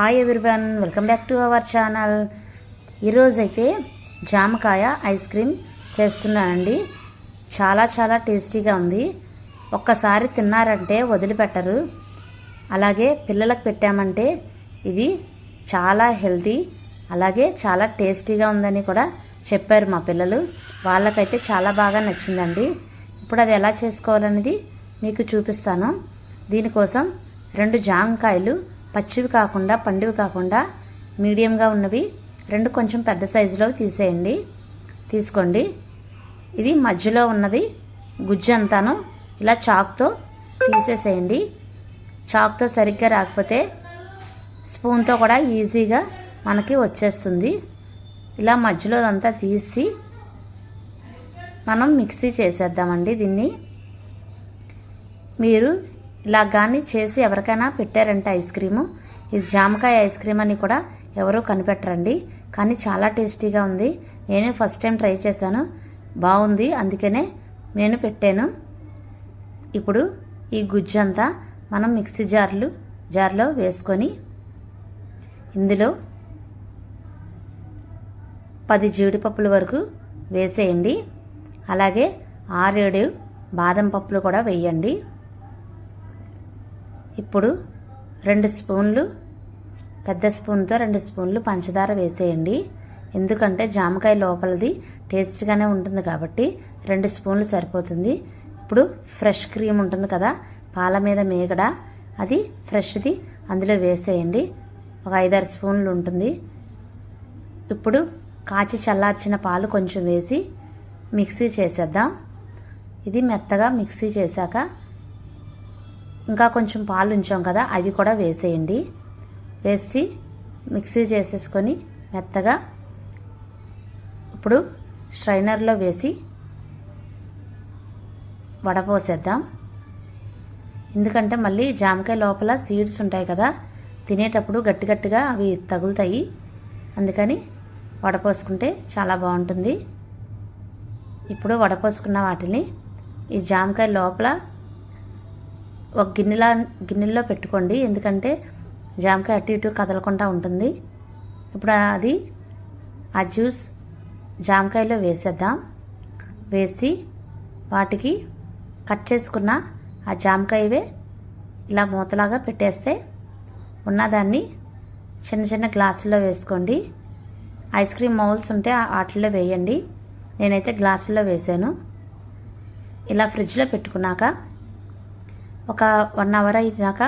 Hi everyone welcome back to our channel ఈరోజైతే జామకాయ ice cream చేస్తున్నానండి. చాలా చాలా టేస్టీగా ఉంది. ఒక్కసారి తిన్నారంటే వదిలిపెట్టరు. అలాగే పిల్లలకు పెట్టామంటే ఇది చాలా హెల్తీ అలాగే చాలా టేస్టీగా ఉందని కూడా చెప్పారు మా పిల్లలు. వాళ్ళకైతే చాలా బాగా నచ్చిందండి. ఇప్పుడు అది ఎలా చేసుకోవాలనేది మీకు చూపిస్తాను. దీనికోసం రెండు జామకాయలు పచ్చివి కాకుండా పండివి కాకుండా మీడియంగా ఉన్నవి. రెండు కొంచెం పెద్ద సైజులో తీసేయండి. తీసుకోండి. ఇది మధ్యలో ఉన్నది గుజ్జు అంతాను. ఇలా చాక్తో తీసేసేయండి. చాక్తో సరిగ్గా రాకపోతే స్పూన్తో కూడా ఈజీగా మనకి వచ్చేస్తుంది. ఇలా మధ్యలో అంతా తీసి మనం మిక్సీ చేసేద్దామండి దీన్ని. మీరు ఇలా కానీ చేసి ఎవరికైనా పెట్టారంటే ఐస్ క్రీము. ఇది జామకాయ ఐస్ క్రీమ్ అని కూడా ఎవరూ కనిపెట్టరండి. కానీ చాలా టేస్టీగా ఉంది. నేను ఫస్ట్ టైం ట్రై చేశాను. బాగుంది. అందుకనే నేను పెట్టాను. ఇప్పుడు ఈ గుజ్జు అంతా మనం మిక్సీ జార్లు జార్లో వేసుకొని ఇందులో పది జీడిపప్పుల వరకు వేసేయండి. అలాగే ఆరేడు బాదం పప్పులు కూడా వేయండి. ఇప్పుడు రెండు స్పూన్లు పెద్ద స్పూన్తో రెండు స్పూన్లు పంచదార వేసేయండి. ఎందుకంటే జామకాయ లోపలది టేస్ట్గానే ఉంటుంది కాబట్టి రెండు స్పూన్లు సరిపోతుంది. ఇప్పుడు ఫ్రెష్ క్రీమ్ ఉంటుంది కదా పాల మీద మేగడ అది ఫ్రెష్ది అందులో వేసేయండి. ఒక ఐదారు స్పూన్లు ఉంటుంది. ఇప్పుడు కాచి చల్లార్చిన పాలు కొంచెం వేసి మిక్సీ చేసేద్దాం. ఇది మెత్తగా మిక్సీ చేశాక ఇంకా కొంచెం పాలు ఉంచాం కదా అవి కూడా వేసేయండి. వేసి మిక్సీ చేసేసుకొని మెత్తగా ఇప్పుడు స్ట్రైనర్లో వేసి వడపోసేద్దాం. ఎందుకంటే మళ్ళీ జామకాయ లోపల సీడ్స్ ఉంటాయి కదా తినేటప్పుడు గట్టి గట్టిగా అవి తగులుతాయి. అందుకని వడపోసుకుంటే చాలా బాగుంటుంది. ఇప్పుడు వడపోసుకున్న వాటిని ఈ జామకాయ లోపల ఒక గిన్నెలా గిన్నెలో పెట్టుకోండి. ఎందుకంటే జామకాయ అటు ఇటు కదలకుండా ఉంటుంది. ఇప్పుడు అది ఆ జ్యూస్ జామకాయలో వేసేద్దాం. వేసి వాటికి కట్ చేసుకున్న ఆ జామకాయవే ఇలా మూతలాగా పెట్టేస్తే ఉన్నదాన్ని చిన్న చిన్న గ్లాసుల్లో వేసుకోండి. ఐస్ క్రీమ్ మౌల్స్ ఉంటే వాటిల్లో వేయండి. నేనైతే గ్లాసుల్లో వేసాను. ఇలా ఫ్రిడ్జ్లో పెట్టుకున్నాక ఒక వన్ అవర్ అయినాక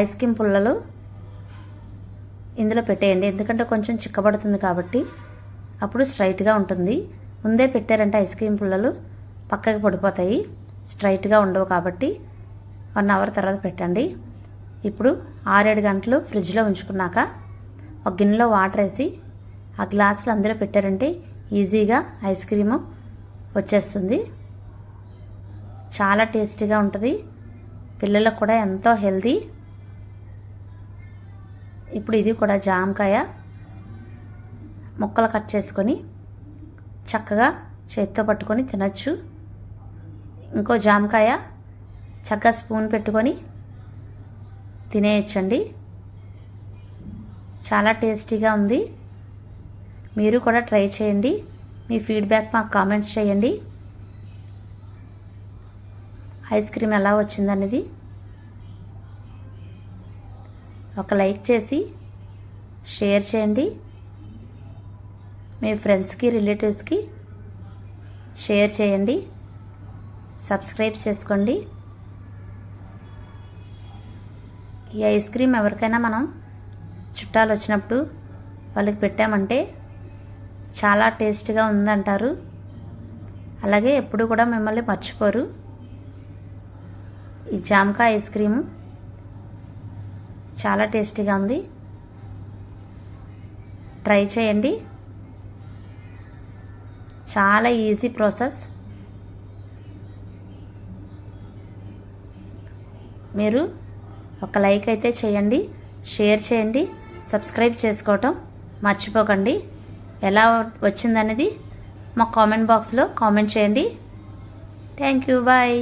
ఐస్ క్రీమ్ పుల్లలు ఇందులో పెట్టేయండి. ఎందుకంటే కొంచెం చిక్కబడుతుంది కాబట్టి అప్పుడు స్ట్రైట్గా ఉంటుంది. ముందే పెట్టారంటే ఐస్ క్రీమ్ పుల్లలు పక్కకి పడిపోతాయి. స్ట్రైట్గా ఉండవు కాబట్టి వన్ అవర్ తర్వాత పెట్టండి. ఇప్పుడు ఆరేడు గంటలు ఫ్రిడ్జ్లో ఉంచుకున్నాక ఒక గిన్నెలో వాటర్ వేసి ఆ గ్లాసులు అందులో పెట్టారంటే ఈజీగా ఐస్ క్రీము వచ్చేస్తుంది. చాలా టేస్టీగా ఉంటుంది. పిల్లలకు కూడా ఎంతో హెల్తీ. ఇప్పుడు ఇది కూడా జామకాయ ముక్కలు కట్ చేసుకొని చక్కగా చేతితో పట్టుకొని తినచ్చు. ఇంకో జామకాయ చక్కగా స్పూన్ పెట్టుకొని తినేయచ్చండి. చాలా టేస్టీగా ఉంది. మీరు కూడా ట్రై చేయండి. మీ ఫీడ్బ్యాక్ మాకు కామెంట్స్ చేయండి. ఐస్ క్రీమ్ ఎలా వచ్చిందనేది ఒక లైక్ చేసి షేర్ చేయండి. మీ ఫ్రెండ్స్కి రిలేటివ్స్కి షేర్ చేయండి. సబ్స్క్రైబ్ చేసుకోండి. ఈ ఐస్ క్రీమ్ ఎవరికైనా మనం చుట్టాలు వచ్చినప్పుడు వాళ్ళకి పెట్టామంటే చాలా టేస్ట్గా ఉందంటారు. అలాగే ఎప్పుడు కూడా మిమ్మల్ని మర్చిపోరు. ఈ జామకాయ ఐస్ క్రీము. చాలా టేస్టీగా ఉంది. ట్రై చేయండి. చాలా ఈజీ ప్రాసెస్. మీరు ఒక లైక్ అయితే చేయండి షేర్ చేయండి సబ్స్క్రైబ్ చేసుకోవటం మర్చిపోకండి. ఎలా వచ్చిందనేది మా కామెంట్ బాక్స్లో కామెంట్ చేయండి. Thank you bye.